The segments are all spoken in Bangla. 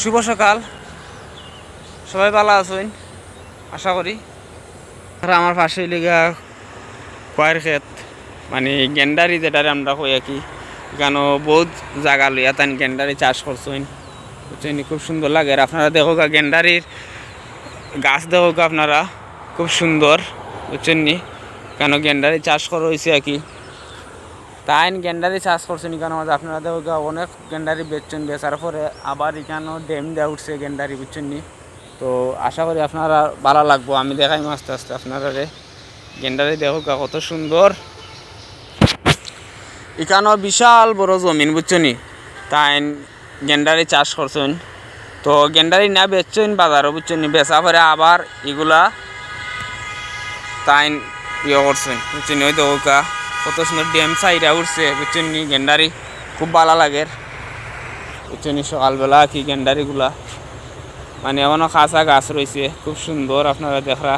শুভ সকাল। সবাই ভালো আছেন? আশা করি। আর আমার পাশে লেগা কয়ের ক্ষেত। মানে গেন্ডারি যেটারে আমরা কই আর কি এখানে বহুত জায়গা লইয়া তান গেন্ডারি চাষ করছেন। বুঝছেন খুব সুন্দর লাগে। আর আপনারা দেখো গা, গেন্ডারির গাছ দেখো আপনারা। খুব সুন্দর। বুঝছেন নি? কেন গেন্ডারি চাষ করা হয়েছে আর কি তাই গেন্ডারি চাষ করছেন এখানে মাঝে আপনারা অনেক গেন্ডারি বেচছেন বেচার পরে আবার এখানেও ড্যাম দেওয়া উঠছে গেন্ডারি বুঝছেন নি? তো আশা করি আপনারা ভালো লাগবো। আমি দেখাই আস্তে আস্তে আপনারা গেন্ডারি দেখো কত সুন্দর। এখানেও বিশাল বড় জমিন বুঝছনি তাই গেন্ডারি চাষ করছেন। তো গেন্ডারি না বেচছেন বাজারও বুঝছেন বেচা পরে আবার এগুলা তাই ইয়ে করছেন বুঝছেন ওই তো ওকা কত সুন্দর ড্যাম সাইডা উঠছে বুঝছেন নি গেন্ডারি খুব ভালো লাগে। বুঝছেন সকালবেলা কি গেন্ডারিগুলা মানে এমনও কাঁচা গাছ রয়েছে, খুব সুন্দর আপনারা দেখরা।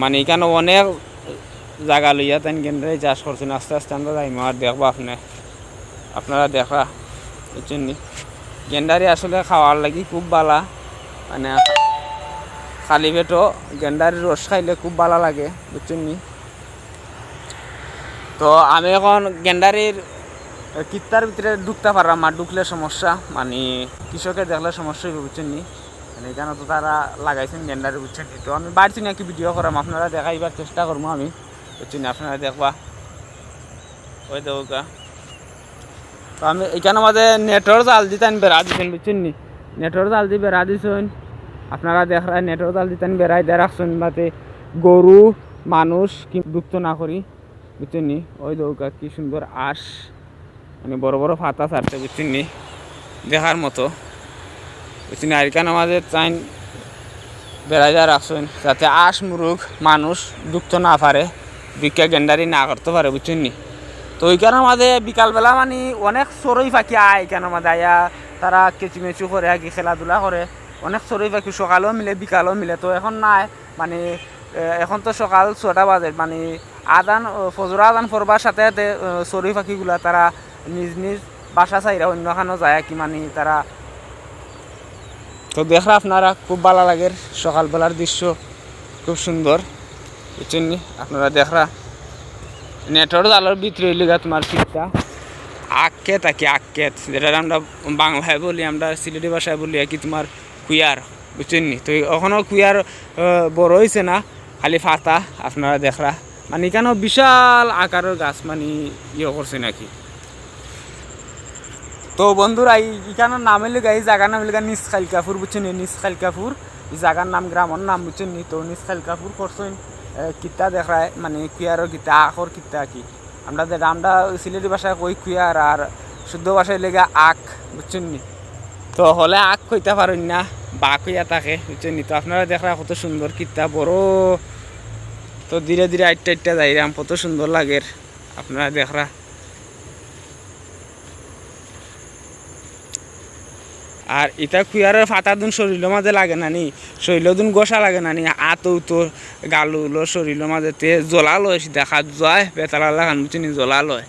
মানে এখানে অনেক জায়গা লইয়া তাই গেন্ডারি চাষ করছেন, আস্তে আস্তে আমরা যাইম আর দেখব আপনি। আপনারা দেখা বুঝছেন গেন্ডারি আসলে খাওয়ার লাগি খুব ভালা মানে খালি পেটো গেন্ডারির রস খাইলে খুব ভালো লাগে, বুঝছেন তো আমি এখন গেন্ডারির কিত্তার ভিতরে ঢুকতে পারলাম আর ঢুকলে সমস্যা। মানে কৃষকের দেখলে সমস্যা হইবে, বুঝছেন নি? মানে এখানে তো তারা লাগাইছেন গেন্ডারি, বুঝছেন তো আমি বাড়ছি নাকি ভিডিও করাম, আপনারা দেখাইবার চেষ্টা করব আমি, বুঝছেন আপনারা দেখবা। ওই দেবকা তো আমি এখানে মাঝে নেটর জাল দিতেন বেড়া দিতেন বুঝছেন নি? নেটর জাল দিয়ে বেড়া দিছেন। আপনারা দেখরা নেটর জাল দিতেন বেড়াই দিয়ে রাখছেন যাতে গরু, মানুষ কি ডুবতো না করি। বুঝছেন নি ওই দৌকা কি সুন্দর আশ মানে বড় বড় ফাতা ছাড়ছে বুঝছেন নি দেখার মতো। বুঝছেন আর এখানে আমাদের চাইন বেড়াই দিয়ে রাখছেন, যাতে আশ, মুরুগ, মানুষ ডুবতো না পারে বিজ্ঞা গেন্ডারি না করতে পারে বুঝছেন নি তো ওইখানে মাঝে বিকালবেলা মানে অনেক চড়ই পাখি আয়, এখানে মাঝে আয়া, তারা কেচিমেচু করে আর কি খেলাধুলা করে। অনেক চড়ই পাখি, সকালেও মিলে, বিকালেও মিলে। তো এখন নাই মানে এখন তো সকাল ছটা বাজে মানে আদান ফজর আদান পড়বার সাথে সাথে চড়ুই পাখিগুলা তারা নিজ নিজ বাসা চাইরা অন্যখানেও যায় কি মানে তারা তো দেখরা আপনারা খুব ভালো লাগে সকালবেলার দৃশ্য, খুব সুন্দর, বুঝছেন আপনারা দেখরা নেটর জালের ভিতরে লিগা তোমার শীতটা আক্কেত আর কি, আক্কেত। যেটা আমরা বাংলায় বলি, আমরা সিলেটি ভাষায় বলি, আর কি তোমার কুইয়ার বুঝছেন তো এখনও কুইয়ার বড় হয়েছে না, খালি ফাতা, আপনারা দেখরা মানে এখানেও বিশাল আকারের গাছ মানে ইয়ে করছে নাকি? তো বন্ধুরা, এই এখানের নাম হইলে এই জায়গার নাম হইলে নিজ খালকাপুর বুঝছেন? নিজ খালকাপুর এই জায়গার নাম, গ্রামের নাম, বুঝছেন? নি তো নিজ খালকাপুর করছেন কিতা দেখায় মানে কুয়ারও কিতা, আখর কিতা কি? আমরা যেটা আমরা সিলেটি ভাষায় কই কুয়ার আর শুদ্ধ ভাষায় লেগে আখ, বুঝছেন নি? তো হলে আখ কইতে পারেন না, বা কইয়া থাকে বুঝছেন নি? তো আপনারা দেখরা কত সুন্দর কিতা, বড় তো ধীরে ধীরে আইটটা আইটটা যাইরাম, কত সুন্দর লাগে আপনারা দেখরা। আর ইটা কুয়ারের ফাটা দুন শরীরের মাঝে লাগে না নি? শরীর দুন গোসা লাগে না নি? আতো তো গালু শরীরের মাঝে তে জ্বলা লয়, দেখা যায়, বেতালা লাগান বুঝছেন জ্বলা লয়।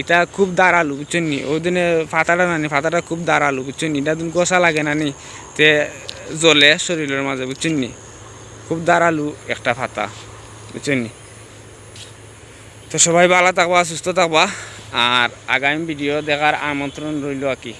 এটা খুব দাঁড়ালু বুঝছেন নি? ওই দিনে ফাটাটা নানি ফাটাটা খুব দাঁড়ালু বুঝছেন নি? এটা দুন গোসা লাগে না নি তে জ্বলে শরীরের মাঝে বুঝছেন নি? খুব দাঁড়ালু একটা ফাতা বুঝছেন নি? তো সবাই ভালো থাকবা, সুস্থ থাকবা। আর আগামী ভিডিও দেখার আমন্ত্রণ রইল আর কি।